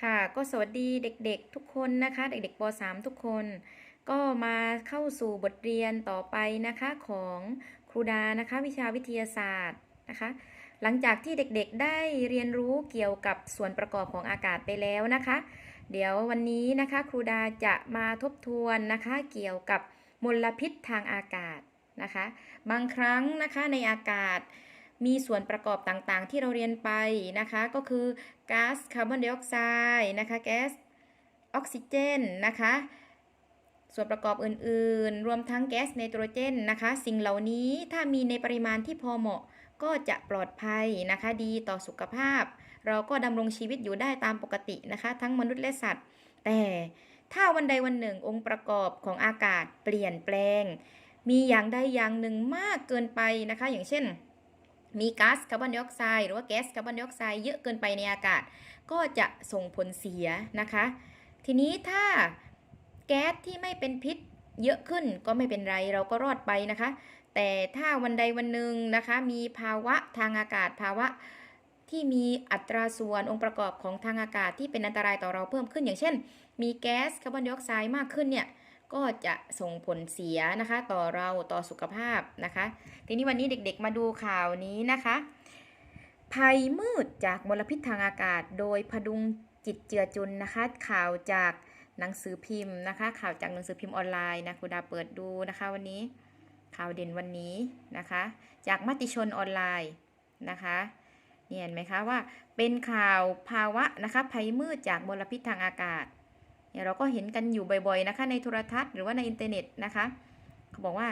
ค่ะก็สวัสดีเด็กๆทุกคนนะคะ เด็กๆป .3 ทุกคน ก็มาเข้าสู่บทเรียนต่อไปนะคะของครูดานะคะวิชาวิทยาศาสตร์นะคะ หลังจากที่เด็กๆได้เรียนรู้เกี่ยวกับส่วนประกอบของอากาศไปแล้วนะคะ เดี๋ยววันนี้นะคะครูดาจะมาทบทวนนะคะเกี่ยวกับมลพิษทางอากาศนะคะ บางครั้งนะคะในอากาศ มีส่วนประกอบต่างๆ ที่เราเรียนไปนะคะ ก็คือก๊าซคาร์บอนไดออกไซด์นะคะแก๊สออกซิเจนนะคะส่วนประกอบอื่นๆ รวมทั้งแก๊สไนโตรเจนนะคะ สิ่งเหล่านี้ถ้ามีในปริมาณที่พอเหมาะ ก็จะปลอดภัยนะคะ ดีต่อสุขภาพ เราก็ดำรงชีวิตอยู่ได้ตามปกตินะคะ ทั้งมนุษย์และสัตว์ แต่ถ้าวันใดวันหนึ่งองค์ประกอบของอากาศเปลี่ยนแปลง มีอย่างใดอย่างหนึ่งมากเกินไปนะคะ อย่างเช่น มีก๊าซคาร์บอนไดออกไซด์หรือว่าแก๊สคาร์บอนไดออกไซด์เยอะเกินไปในอากาศ ก็จะส่งผลเสียนะคะ ทีนี้ถ้าแก๊สที่ไม่เป็นพิษเยอะขึ้นก็ไม่เป็นไรเราก็รอดไปนะคะ แต่ถ้าวันใดวันหนึ่งนะคะ มีภาวะทางอากาศภาวะที่มีอัตราส่วนองค์ประกอบของทางอากาศที่เป็นอันตรายต่อเราเพิ่มขึ้นอย่างเช่น มีแก๊สคาร์บอนไดออกไซด์มากขึ้นเนี่ย ก็จะส่งผลเสียนะคะ ต่อเราต่อสุขภาพนะคะ ทีนี้วันนี้เด็กๆมาดูข่าวนี้นะคะ ภัยมืดจากมลพิษทางอากาศ โดยพดุงจิตเจือจุนนะคะ ข่าวจากหนังสือพิมพ์นะคะ ข่าวจากหนังสือพิมพ์ออนไลน์นะคุณดาเปิดดูนะคะวันนี้ข่าวเด่นวันนี้นะคะ จากมติชนออนไลน์นะคะเนี่ยเห็นไหมคะว่าเป็นข่าวภาวะนะคะภัยมืดจากมลพิษทางอากาศ เนี่ยเราก็เห็นกันอยู่บ่อยๆนะคะในโทรทัศน์หรือว่าในอินเทอร์เน็ตนะคะเขาบอกว่า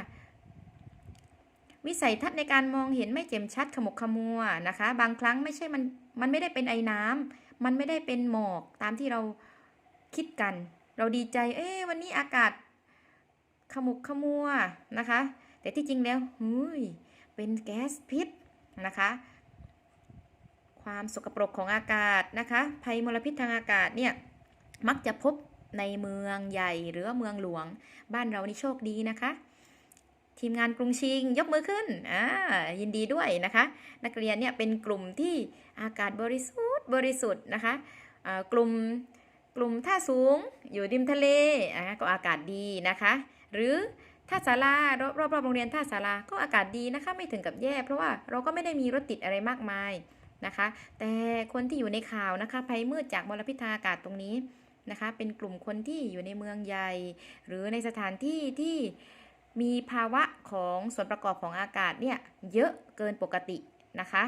วิสัยทัศน์ในการมองเห็นไม่แจ่มชัดขมุกขมัวนะคะ บางครั้งไม่ใช่มันมันไม่ได้เป็นไอ้น้ำมันไม่ได้เป็นหมอกตามที่เราคิดกัน เราดีใจ เอ๊วันนี้อากาศขมุกขมัวนะคะ แต่ที่จริงแล้วหุยเป็นแก๊สพิษนะคะ ความสกปรกของอากาศนะคะ ภัยมลพิษทางอากาศเนี่ยมักจะพบ ในเมืองใหญ่หรือเมืองหลวง บ้านเรานี่โชคดีนะคะ ทีมงานกรุงชิงยกมือขึ้นอ่ายินดีด้วยนะคะ นักเรียนเนี่ยเป็นกลุ่มที่อากาศบริสุทธิ์บริสุทธิ์นะคะกลุ่มกลุ่มท่าสูงอยู่ริมทะเลอ่าก็อากาศดีนะคะ หรือท่าสารารอบรอบโรงเรียนท่าสาราก็อากาศดีนะคะ ไม่ถึงกับแย่เพราะว่าเราก็ไม่ได้มีรถติดอะไรมากมายนะคะ แต่คนที่อยู่ในข่าวนะคะภัยมืดจากมลพิษทางอากาศตรงนี้ นะคะ เป็นกลุ่มคนที่อยู่ในเมืองใหญ่ หรือในสถานที่ที่มีภาวะของส่วนประกอบของอากาศเนี่ยเยอะเกินปกตินะคะ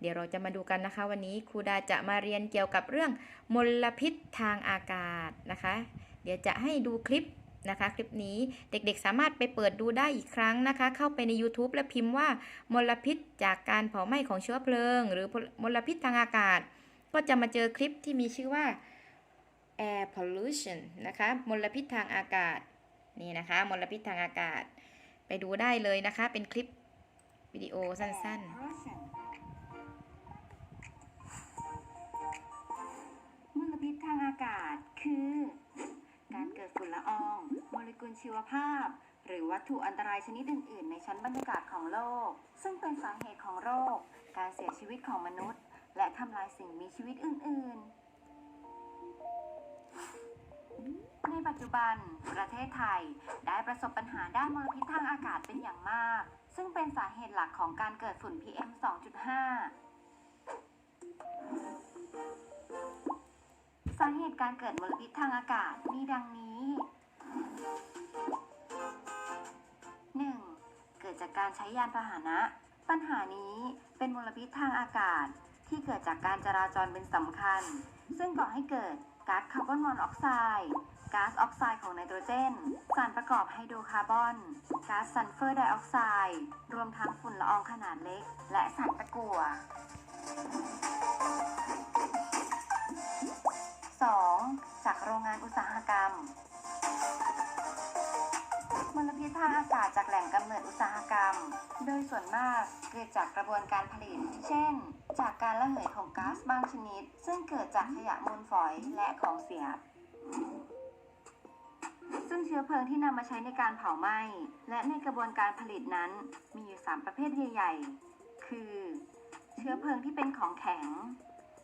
เดี๋ยวเราจะมาดูกันนะคะ วันนี้ครูดาจะมาเรียนเกี่ยวกับเรื่องมลพิษทางอากาศนะคะ เดี๋ยวจะให้ดูคลิปนะคะคลิปนี้เด็กๆสามารถไปเปิดดูได้อีกครั้งนะคะ เข้าไปใน YouTube และพิมพ์ว่ามลพิษจากการเผาไหม้ของเชื้อเพลิง หรือมลพิษทางอากาศ ก็จะมาเจอคลิปที่มีชื่อว่า air pollution นะคะ มลพิษทางอากาศ นี่นะคะ มลพิษทางอากาศ ไปดูได้เลยนะคะ เป็นคลิปวิดีโอสั้นมลพิษทางอากาศคือ การเกิดฝุ่นละออง โมเลกุลชีวภาพ หรือวัตถุอันตรายชนิดอื่น ๆ ในชั้นบรรยากาศของโลก ซึ่งเป็นสาเหตุของโรค การเสียชีวิตของมนุษย์ และทำลายสิ่งมีชีวิตอื่น ๆ ในปัจจุบัน ประเทศไทยได้ประสบปัญหาด้านมลพิษทางอากาศเป็นอย่างมาก ซึ่งเป็นสาเหตุหลักของการเกิดฝุ่น PM 2.5 สาเหตุการเกิดมลพิษทางอากาศมีดังนี้ 1. เกิดจากการใช้ยานพาหนะ ปัญหานี้เป็นมลพิษทางอากาศที่เกิดจากการจราจรเป็นสำคัญ ซึ่งก่อให้เกิดก๊าซคาร์บอนมอนอกไซด์ ก๊าซออกไซด์ของไนโตรเจน สารประกอบไฮโดรคาร์บอน ก๊าซซัลเฟอร์ไดออกไซด์ รวมทั้งฝุ่นละอองขนาดเล็ก และสารตะกั่ว 2. จากโรงงานอุตสาหกรรม มลพิษทางอากาศจากแหล่งกำเนิดอุตสาหกรรม โดยส่วนมากเกิดจากกระบวนการผลิต เช่น จากการระเหยของก๊าซบางชนิด ซึ่งเกิดจากขยะมูลฝอยและของเสีย ซึ่งเชื้อเพลิงที่นำมาใช้ในการเผาไหม้และในกระบวนการผลิตนั้น มีอยู่ 3 ประเภทใหญ่ๆ คือ เชื้อเพลิงที่เป็นของแข็ง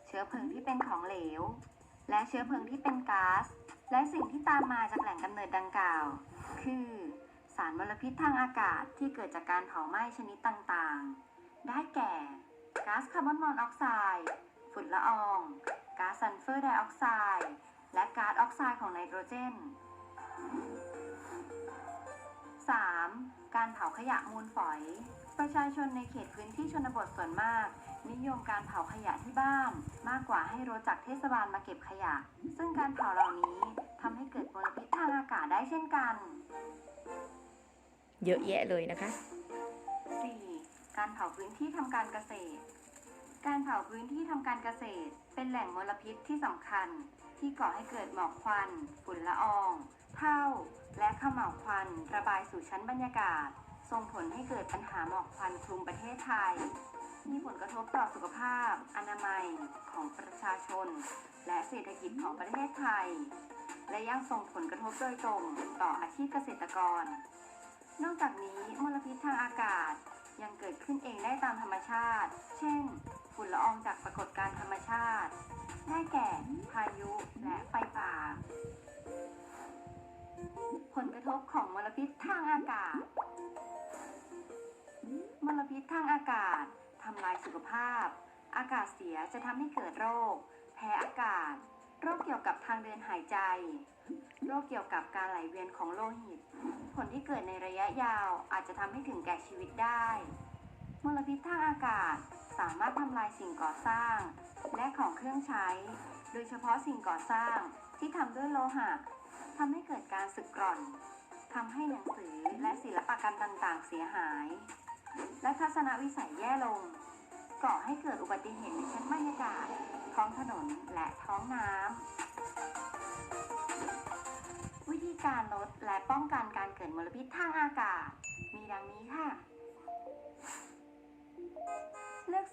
เชื้อเพลิงที่เป็นของเหลว และเชื้อเพลิงที่เป็นก๊าซ และสิ่งที่ตามมาจากแหล่งกำเนิดดังกล่าว คือ สารมลพิษทางอากาศที่เกิดจากการเผาไหม้ชนิดต่างๆ ได้แก่ก๊าซคาร์บอนมอนอกไซด์ฝุ่นละออง ก๊าซซัลเฟอร์ไดออกไซด์ และก๊าซออกไซด์ของไนโตรเจน 3. การเผาขยะมูลฝอย ประชาชนในเขตพื้นที่ชนบทส่วนมาก นิยมการเผาขยะที่บ้าน มากกว่าให้รถจากเทศบาลมาเก็บขยะ ซึ่งการเผาเหล่านี้ทำให้เกิดมลพิษทางอากาศได้เช่นกัน เยอะแยะเลยนะคะ 4. การเผาพื้นที่ทำการเกษตร การเผาพื้นที่ทำการเกษตร เป็นแหล่งมลพิษที่สำคัญ ที่ก่อให้เกิดหมอกควัน ฝุ่นละออง เท่า และขม่าวควัน ระบายสู่ชั้นบรรยากาศ ส่งผลให้เกิดปัญหาหมอกควันคลุมประเทศไทย มีผลกระทบต่อสุขภาพ อนามัยของประชาชน และเศรษฐกิจของประเทศไทย และยังส่งผลกระทบโดยตรงต่ออาชีพเกษตรกร นอกจากนี้มลพิษทางอากาศยังเกิดขึ้นเองได้ตามธรรมชาติ เช่น ฝุ่นละอองจากปรากฏการธรรมชาติ ได้แก่พายุและไฟป่า ผลกระทบของมลพิษทางอากาศ มลพิษทางอากาศทำลายสุขภาพ อากาศเสียจะทำให้เกิดโรค แพ้อากาศ โรคเกี่ยวกับทางเดินหายใจ โรคเกี่ยวกับการไหลเวียนของโลหิต ผลที่เกิดในระยะยาวอาจจะทำให้ถึงแก่ชีวิตได้ มลพิษทางอากาศ สามารถทำลายสิ่งก่อสร้าง และของเครื่องใช้ โดยเฉพาะสิ่งก่อสร้างที่ทำด้วยโลหะทำให้เกิดการสึกกร่อนทำให้หนังสือและศิลปกรรมต่างๆ เสียหาย และทัศนวิสัยแย่ลง ก่อให้เกิดอุบัติเหตุในชั้นบรรยากาศ ท้องถนนและท้องน้ำ วิธีการลดและป้องกันการเกิดมลพิษทางอากาศ มีดังนี้ค่ะ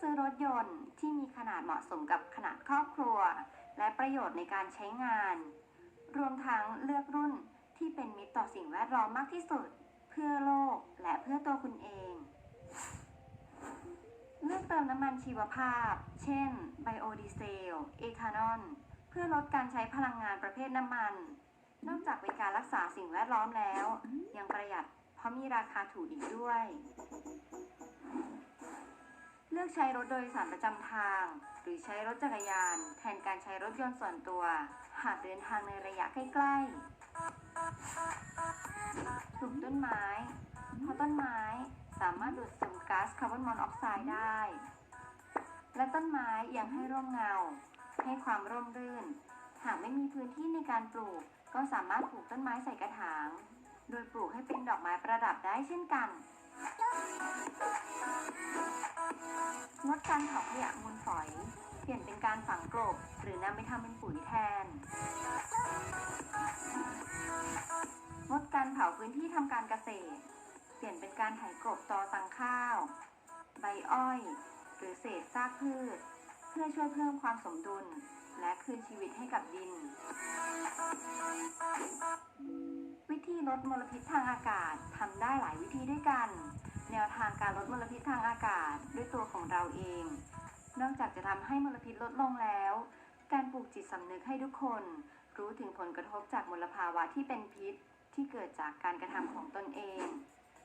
ซื้อรถยนต์ที่มีขนาดเหมาะสมกับขนาดครอบครัว และประโยชน์ในการใช้งาน รวมทั้งเลือกรุ่นที่เป็นมิตรต่อสิ่งแวดล้อมมากที่สุด เพื่อโลกและเพื่อตัวคุณเอง เลือกเติมน้ำมันชีวภาพ เช่น ไบโอดีเซล เอทานอล เพื่อลดการใช้พลังงานประเภทน้ำมัน นอกจากเป็นการรักษาสิ่งแวดล้อมแล้ว ยังประหยัดเพราะมีราคาถูกอีกด้วย เลือกใช้รถโดยสารประจำทาง หรือใช้รถจักรยาน แทนการใช้รถยนต์ส่วนตัว หากเดินทางในระยะใกล้ๆปลูกต้นไม้ เพราะต้นไม้สามารถดูดซึมก๊าซคาร์บอนมอนอกไซด์ได้ และต้นไม้ยังให้ร่มเงา ให้ความร่มรื่น หากไม่มีพื้นที่ในการปลูก ก็สามารถปลูกต้นไม้ใส่กระถาง โดยปลูกให้เป็นดอกไม้ประดับได้เช่นกัน งดการเผาขยะมูลฝอย เปลี่ยนเป็นการฝังกลบ หรือนำไปทำเป็นปุ๋ยแทน งดการเผาพื้นที่ทำการเกษตร เปลี่ยนเป็นการไถกลบตอสังข้าว ใบอ้อย หรือเศษซากพืช เพื่อช่วยเพิ่มความสมดุล และคืนชีวิตให้กับดิน วิธีลดมลพิษทางอากาศทำได้หลายวิธีด้วยกัน แนวทางการลดมลพิษทางอากาศด้วยตัวของเราเอง นอกจากจะทำให้มลพิษลดลงแล้ว การปลูกจิตสำนึกให้ทุกคน รู้ถึงผลกระทบจากมลภาวะที่เป็นพิษ ที่เกิดจากการกระทำของตนเอง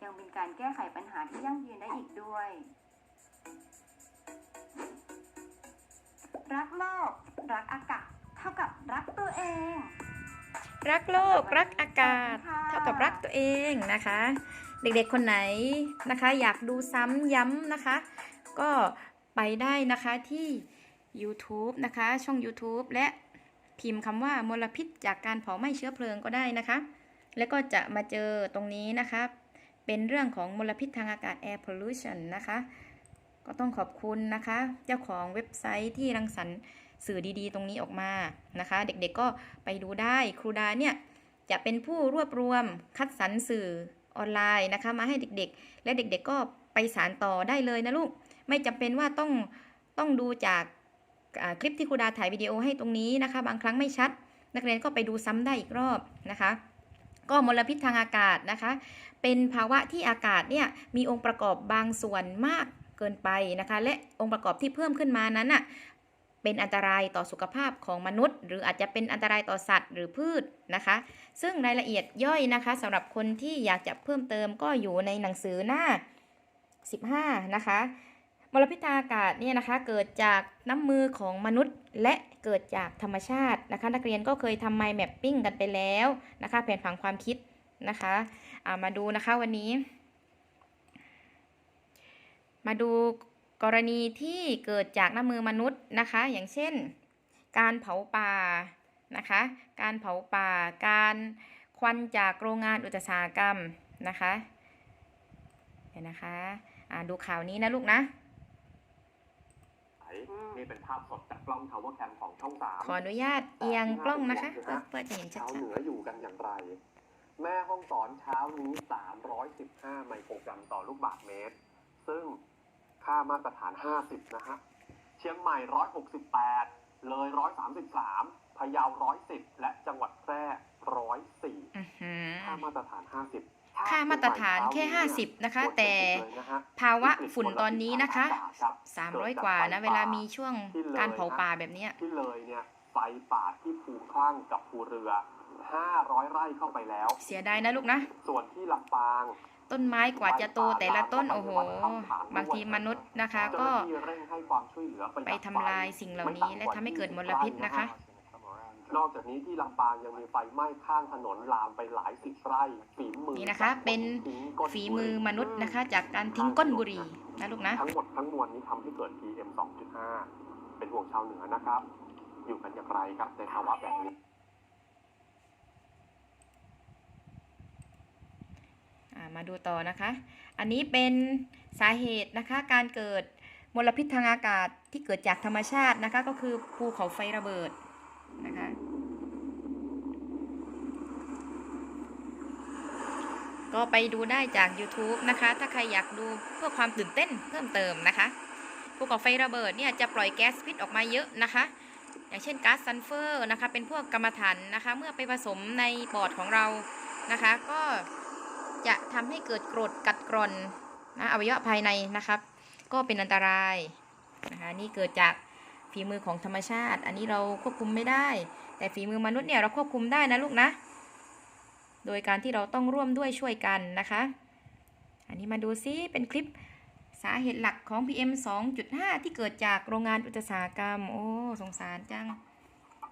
ยังเป็นการแก้ไขปัญหาที่ยั่งยืนได้อีกด้วย รักโลก รักอากาศ เท่ากับรักตัวเอง รักโลก รักอากาศ เท่ากับรักตัวเองนะคะ เด็กๆคนไหนนะคะ อยากดูซ้ำย้ำนะคะ ก็ไปได้นะคะที่ YouTube นะคะ ช่อง YouTube และพิมพ์คำว่ามลพิษจากการเผาไหม้เชื้อเพลิงก็ได้นะคะ แล้วก็จะมาเจอตรงนี้นะคะ เป็นเรื่องของมลพิษทางอากาศ air pollution นะคะ ก็ต้องขอบคุณนะคะ เจ้าของเว็บไซต์ที่รังสรรค์ สื่อดีๆ ตรงนี้ออกมานะคะ เด็กๆก็ไปดูได้ครูดาเนี่ยจะเป็นผู้รวบรวมคัดสรรสื่อออนไลน์นะคะ มาให้เด็กๆ และเด็กๆก็ไปสารต่อได้เลยนะลูก ไม่จำเป็นว่าต้องต้องดูจากคลิปที่ครูดาถ่ายวิดีโอให้ตรงนี้นะคะ บางครั้งไม่ชัด นักเรียนก็ไปดูซ้ำได้อีกรอบนะคะ ก็มลพิษทางอากาศนะคะ เป็นภาวะที่อากาศเนี่ยมีองค์ประกอบบางส่วนมากเกินไปนะคะ และองค์ประกอบที่เพิ่มขึ้นมานั้นน่ะ เป็นอันตรายต่อสุขภาพของมนุษย์ หรืออาจจะเป็นอันตรายต่อสัตว์หรือพืชนะคะ ซึ่งรายละเอียดย่อยนะคะสำหรับคนที่อยากจะเพิ่มเติมก็อยู่ในหนังสือหน้า 15 นะคะมลพิษทางอากาศเนี่ยนะคะเกิดจากน้ำมือของมนุษย์และเกิดจากธรรมชาตินะคะ นักเรียนก็เคยทำไมแมปปิ้งกันไปแล้วนะคะ แผนผังความคิดนะคะามาดูนะคะวันนี้ มาดู กรณีที่เกิดจากน้ำมือมนุษย์นะคะ อย่างเช่น การเผาป่านะคะ การเผาป่า การควันจากโรงงานอุตสาหกรรมนะคะเดี๋ยวนะคะอ่าดูข่าวนี้นะลูกนะนี่เป็นภาพสดจากกล้อง Tower Cam ของช่องสามขออนุญาตเอียงกล้องนะคะเพื่อเพื่อจะเห็นชัชาวดเหนืออยู่กันอย่างไร แม่ห้องสอนเช้านี้ 315 ไมโครกรัมต่อลูกบาศก์เมตร ซึ่ง ค่ามาตรฐาน 50 นะฮะ เชียงใหม่ 168 เลย 133พะเยา 110 และจังหวัดแพร่ 104ๆอื้อหือค่ามาตรฐาน 50 ค่ามาตรฐานแค่ 50 นะคะ แต่ภาวะฝุ่นตอนนี้นะคะ 300 กว่านะ เวลามีช่วงการเผาป่าแบบเนี้ยที่เลยเนี่ยไฟป่าที่ภูคลั่งกับภูเรือ 500 ไร่เข้าไปแล้ว เสียดายนะลูกนะ ส่วนที่ลำปาง ต้นไม้กว่าจะโตแต่ละต้นโอ้โห บางทีมนุษย์นะคะ ก็ไปทำลายสิ่งเหล่านี้และทำให้เกิดมลพิษนะคะ นอกจากนี้ที่ลำปางยังมีไฟไหม้ข้างถนนลามไปหลายสิบไร่ฝีมือนี่นะคะ เป็นทิ้งก้นฝีมือมนุษย์นะคะ จากการทิ้งก้นบุหรี่นะลูกนะทั้งหมดทั้งมวลนี้ทำให้เกิด PM 2.5 เป็นห่วงชาวเหนือนะครับ อยู่กันอย่างไรครับในภาวะแบบนี้ อ่า มาดูต่อนะคะ อันนี้เป็นสาเหตุนะคะการเกิดมลพิษทางอากาศที่เกิดจากธรรมชาตินะคะ ก็คือภูเขาไฟระเบิดนะคะก็ไปดูได้จาก YouTube นะคะ ถ้าใครอยากดูเพื่อความตื่นเต้นเพิ่มเติมนะคะภูเขาไฟระเบิดเนี่ยจะปล่อยแก๊สพิษออกมาเยอะนะคะ อย่างเช่นก๊าซซัลเฟอร์นะคะ เป็นพวกกรรมฐานนะคะ เมื่อไปผสมในปอดของเรานะคะ ก็ จะทำให้เกิดกรดกัดกร่อนนะอวัยวะภายในนะครับ ก็เป็นอันตรายนะคะนี่เกิดจากฝีมือของธรรมชาติ อันนี้เราควบคุมไม่ได้ แต่ฝีมือมนุษย์เนี่ยเราควบคุมได้นะลูกนะ โดยการที่เราต้องร่วมด้วยช่วยกันนะคะ อันนี้มาดูซิเป็นคลิปสาเหตุหลักของ PM 2.5 ที่เกิดจากโรงงานอุตสาหกรรม โอ้ สงสารจัง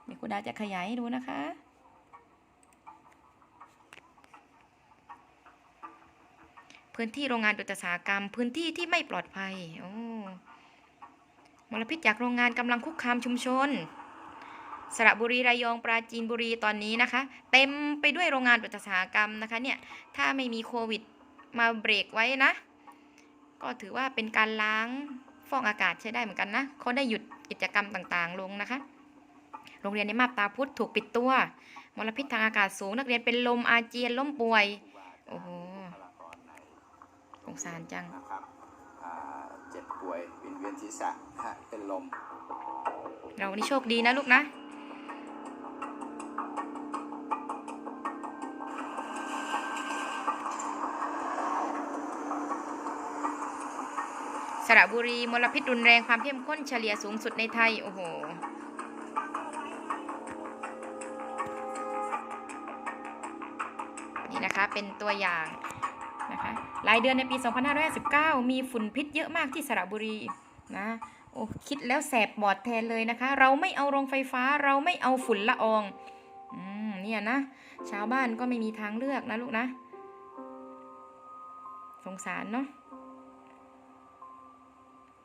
เดี๋ยวครูดาจะขยายให้ดูนะคะ พื้นที่โรงงานอุตสาหกรรม พื้นที่ที่ไม่ปลอดภัยโอ้มลพิษจากโรงงานกำลังคุกคามชุมชน สระบุรีระยองปราจีนบุรีตอนนี้นะคะ เต็มไปด้วยโรงงานอุตสาหกรรมนะคะเนี่ยถ้าไม่มีโควิดมาเบรกไว้นะ ก็ถือว่าเป็นการล้างฟอกอากาศใช้ได้เหมือนกันนะเขาได้หยุดกิจกรรมต่างๆ ลงนะคะ โรงเรียนในมาบตาพุทธถูกปิดตัว มลพิษทางอากาศสูงนักเรียนเป็นลมอาเจียนล้มป่วยโอ้โห สงสารจังนะครับอ่าเจ็บป่วยวินเวียนศีรษะนะฮะเป็นลม เรานี่โชคดีนะลูกนะสระบุรีมลพิษรุนแรงความเข้มข้นเฉลี่ยสูงสุดในไทย โอ้โห นี่นะคะเป็นตัวอย่างนะคะ รายเดือนในปี 2559 มีฝุ่นพิษเยอะมากที่สระบุรีนะโอ้คิดแล้วแสบบอดแทนเลยนะคะ เราไม่เอาโรงไฟฟ้าเราไม่เอาฝุ่นละอองอืมเนี่ยนะ ชาวบ้านก็ไม่มีทางเลือกนะลูกนะ สงสารเนาะ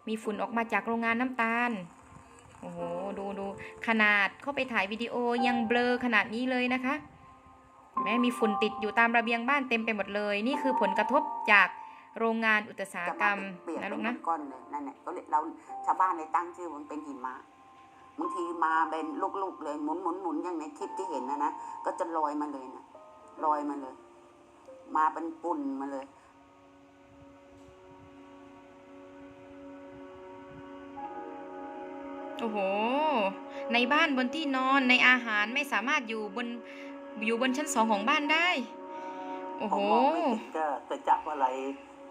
มีฝุ่นออกมาจากโรงงานน้ำตาล โอ้โห ดูดูขนาดเข้าไปถ่ายวิดีโอยังเบลอขนาดนี้เลยนะคะ เห็นไหมมีฝุ่นติดอยู่ตามระเบียงบ้านเต็มไปหมดเลย นี่คือผลกระทบจากโรงงานอุตสาหกรรมเปียกนะเป็ลูนกนะก้อนๆเลยนั่นแหละก็เลยเราชาวบ้านเลยตั้งชื่อมันเป็นหิมะบางทีมาเป็นลูกๆเลยหมุนหมุนหมุนอย่างในคลิปที่เห็นนะนะก็จะลอยมาเลยนะลอยมาเลย มาเป็นปุ่นมาเลยโอ้โห ในบ้านบนที่นอนในอาหารไม่สามารถอยู่บน อยู่บนชั้นสองของบ้านได้ โอ้ผโหมมองไม่ติดก็เกิดจากอะไร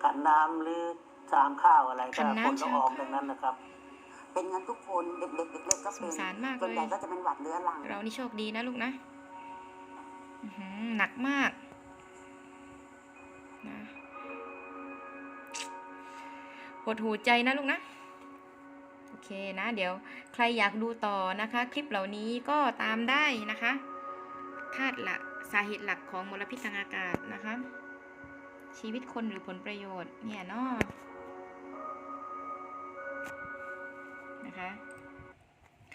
ขันน้ำหรือชามข้าวอะไรขัก็นน้ำ ผลละอองชามข้าวดังนั้นนะครับมเป็นกันทุกคนเด็กๆเล็กๆก็สเป็งนสารมากส่วนเลใหญ่ยก็จะเป็นหวัดเรื้อรัง เรานี่โชคดีนะลูกนะอื้อหือหนักมากนะหดหูใจนะลูกนะ โอเคนะ เดี๋ยวใครอยากดูต่อนะคะ คลิปเหล่านี้ก็ตามได้นะคะ ธาตุหลักสาเหตุหลักของมลพิษทางอากาศนะคะ ชีวิตคนหรือผลประโยชน์เนี่ยเนาะนะคะ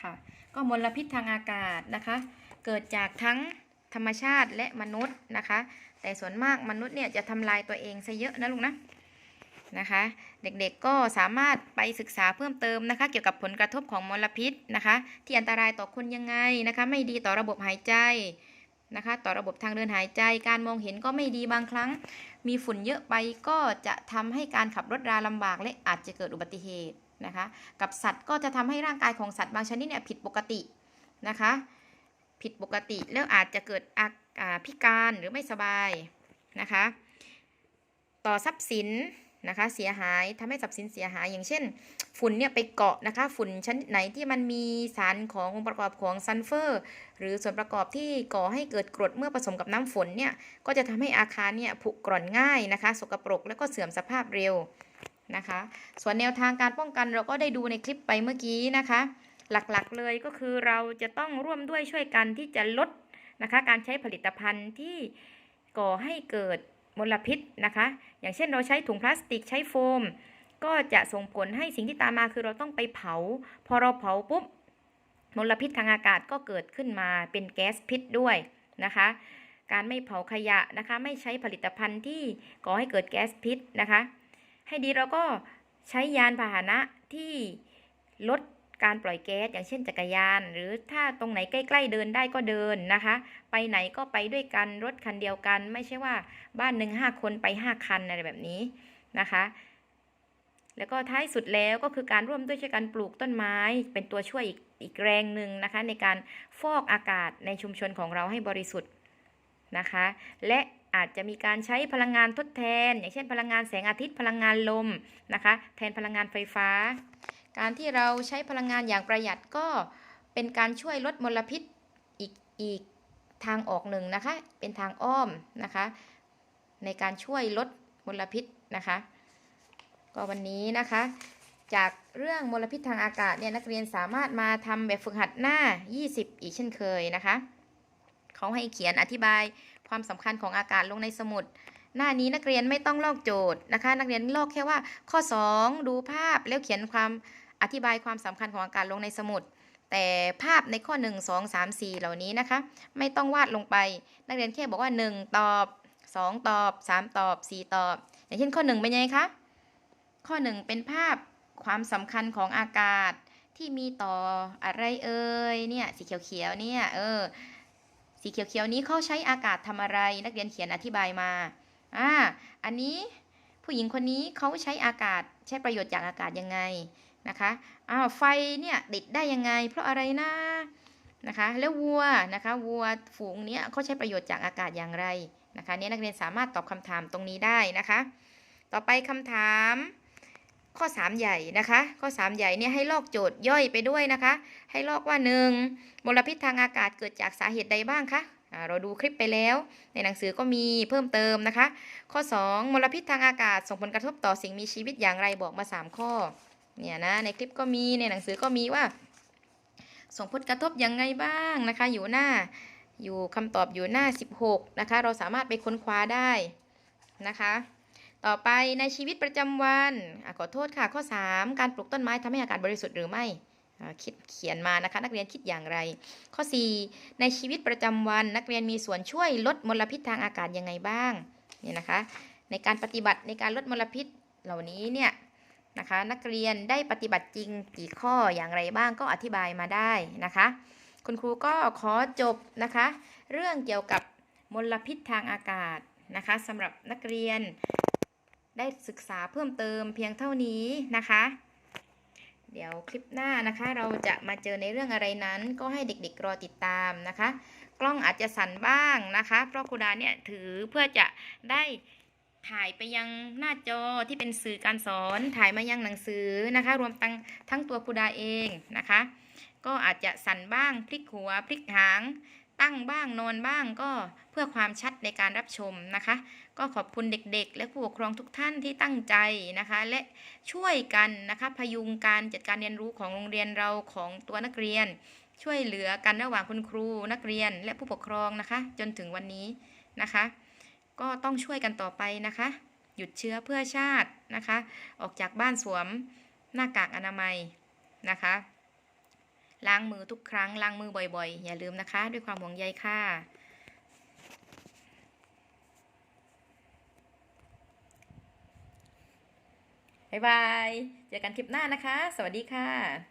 ค่ะก็มลพิษทางอากาศนะคะ เกิดจากทั้งธรรมชาติและมนุษย์นะคะ แต่ส่วนมากมนุษย์เนี่ยจะทำลายตัวเองซะเยอะนะลุงนะนะคะ เด็กๆก็สามารถไปศึกษาเพิ่มเติมนะคะ เกี่ยวกับผลกระทบของมลพิษนะคะ ที่อันตรายต่อคนยังไงนะคะ ไม่ดีต่อระบบหายใจ นะคะ ต่อระบบทางเดินหายใจการมองเห็นก็ไม่ดีบางครั้ง มีฝุ่นเยอะไปก็จะทำให้การขับรถราลำบาก และอาจจะเกิดอุบัติเหตุนะคะ กับสัตว์ก็จะทำให้ร่างกายของสัตว์บางชนิดเนี่ยผิดปกตินะคะ ผิดปกติแล้วอาจจะเกิดอาอ่าพิการหรือไม่สบายนะคะ ต่อทรัพย์สิน นะคะเสียหายทำให้ทรัพย์สินเสียหาย อย่างเช่น ฝุ่นเนี่ยไปเกาะนะคะ ฝุ่นชนิดไหนที่มันมีสารขององค์ประกอบของซัลเฟอร์ หรือส่วนประกอบที่ก่อให้เกิดกรดเมื่อผสมกับน้ำฝนเนี่ยก็จะทำให้อาคารเนี่ยผุกร่อนง่ายนะคะ สกปรกแล้วก็เสื่อมสภาพเร็วนะคะ ส่วนแนวทางการป้องกันเราก็ได้ดูในคลิปไปเมื่อกี้นะคะ หลักๆเลยก็คือเราจะต้องร่วมด้วยช่วยกันที่จะลดนะคะการใช้ผลิตภัณฑ์ที่ก่อให้เกิด มลพิษนะคะ อย่างเช่นเราใช้ถุงพลาสติกใช้โฟม ก็จะส่งผลให้สิ่งที่ตามมาคือเราต้องไปเผา พอเราเผาปุ๊บมลพิษทางอากาศก็เกิดขึ้นมาเป็นแก๊สพิษด้วยนะคะ การไม่เผาขยะนะคะ ไม่ใช้ผลิตภัณฑ์ที่ก่อให้เกิดแก๊สพิษนะคะ ให้ดีเราก็ใช้ยานพาหนะที่ลด การปล่อยแก๊สอย่างเช่นจักรยาน หรือถ้าตรงไหนใกล้ๆเดินได้ก็เดินนะคะ ไปไหนก็ไปด้วยกันรถคันเดียวกัน ไม่ใช่ว่าบ้านหนึ่งห้าคนไปห้าคันอะไรแบบนี้นะคะ แล้วก็ท้ายสุดแล้วก็คือการร่วมด้วยช่วยกันปลูกต้นไม้ เป็นตัวช่วยอีกอีกแรงหนึ่งนะคะ ในการฟอกอากาศในชุมชนของเราให้บริสุทธิ์นะคะ และอาจจะมีการใช้พลังงานทดแทน อย่างเช่นพลังงานแสงอาทิตย์พลังงานลมนะคะ แทนพลังงานไฟฟ้า การที่เราใช้พลังงานอย่างประหยัดก็เป็นการช่วยลดมลพิษอีกอีกทางออกหนึ่งนะคะ เป็นทางอ้อมนะคะ ในการช่วยลดมลพิษนะคะ ก็วันนี้นะคะ จากเรื่องมลพิษทางอากาศเนี่ยนักเรียนสามารถมาทำแบบฝึกหัดหน้า 20 อีกเช่นเคยนะคะเขาให้เขียนอธิบายความสำคัญของอากาศลงในสมุด หน้านี้นักเรียนไม่ต้องลอกโจทย์นะคะ นักเรียนลอกแค่ว่าข้อ 2 ดูภาพแล้วเขียนความ อธิบายความสำคัญของอากาศลงในสมุด แต่ภาพในข้อ 1 2 3 4 เหล่านี้นะคะ ไม่ต้องวาดลงไป นักเรียนแค่บอกว่า 1 ตอบ 2 ตอบ 3 ตอบ 4 ตอบ อย่างเช่นข้อ 1 เป็นยังไงคะข้อ 1 เป็นภาพความสำคัญของอากาศที่มีต่ออะไรเอ่ยเนี่ยสีเขียวๆเนี่ยเออสีเขียวๆนี้เขาใช้อากาศทำอะไร นักเรียนเขียนอธิบายมาอ่าอันนี้ผู้หญิงคนนี้เขาใช้อากาศใช้ประโยชน์จากอากาศยังไง นะคะอ้าวไฟเนี่ยติดได้ยังไง เพราะอะไรนะนะคะแล้ววัวนะคะวัวฝูงเนี้ยเขาใช้ประโยชน์จากอากาศอย่างไรนะคะเนี่ยนักเรียนสามารถตอบคำถามตรงนี้ได้นะคะ ต่อไปคำถามข้อ 3 ใหญ่นะคะ ข้อ 3 ใหญ่เนี่ยให้ลอกโจทย์ย่อยไปด้วยนะคะ ให้ลอกว่า 1. มลพิษทางอากาศเกิดจากสาเหตุใดบ้างคะเราดูคลิปไปแล้ว ในหนังสือก็มีเพิ่มเติมนะคะ ข้อ 2 มลพิษทางอากาศส่งผลกระทบต่อสิ่งมีชีวิตอย่างไรบอกมา 3 ข้อ เนี่ยนะในคลิปก็มีในหนังสือก็มีว่า ส่งผลกระทบยังไงบ้างนะคะ อยู่หน้าอยู่คำตอบอยู่หน้า 16 นะคะ เราสามารถไปค้นคว้าได้นะคะ ต่อไปในชีวิตประจำวันอขอโทษค่ะข้อ 3 การปลูกต้นไม้ทำให้อากาศบริสุทธิ์หรือไม่อ่าคิดเขียนมานะคะ นักเรียนคิดอย่างไร ข้อ 4 ในชีวิตประจำวันนักเรียนมีส่วนช่วยลดมลพิษทางอากาศยังไงบ้างเนี่ยนะคะ ในการปฏิบัติในการลดมลพิษเหล่านี้เนี่ย นะคะ นักเรียนได้ปฏิบัติจริงกี่ข้ออย่างไรบ้างก็อธิบายมาได้นะคะ คุณครูก็ขอจบนะคะ เรื่องเกี่ยวกับมลพิษทางอากาศนะคะสำหรับนักเรียนได้ศึกษาเพิ่มเติมเพียงเท่านี้นะคะ เดี๋ยวคลิปหน้านะคะ เราจะมาเจอในเรื่องอะไรนั้น ก็ให้เด็กๆรอติดตามนะคะ กล้องอาจจะสั่นบ้างนะคะ เพราะครูดาเนี่ยถือเพื่อจะได้ ถ่ายไปยังหน้าจอที่เป็นสื่อการสอน ถ่ายมายังหนังสือนะคะ รวมทั้งทั้งตัวครูดาเองนะคะ ก็อาจจะสั่นบ้างพลิกหัวพลิกหาง ตั้งบ้างนอนบ้างก็เพื่อความชัดในการรับชมนะคะ ก็ขอบคุณเด็กๆ และผู้ปกครองทุกท่านที่ตั้งใจนะคะ และช่วยกันนะคะพยุงการจัดการเรียนรู้ของโรงเรียนเราของตัวนักเรียน ช่วยเหลือกันระหว่างคุณครูนักเรียนและผู้ปกครองนะคะ จนถึงวันนี้นะคะ ก็ต้องช่วยกันต่อไปนะคะ หยุดเชื้อเพื่อชาตินะคะ ออกจากบ้านสวมหน้ากากอนามัยนะคะ ล้างมือทุกครั้ง ล้างมือบ่อยๆ อย่าลืมนะคะ ด้วยความห่วงใยค่ะบ๊ายบาย เจอกันคลิปหน้านะคะ สวัสดีค่ะ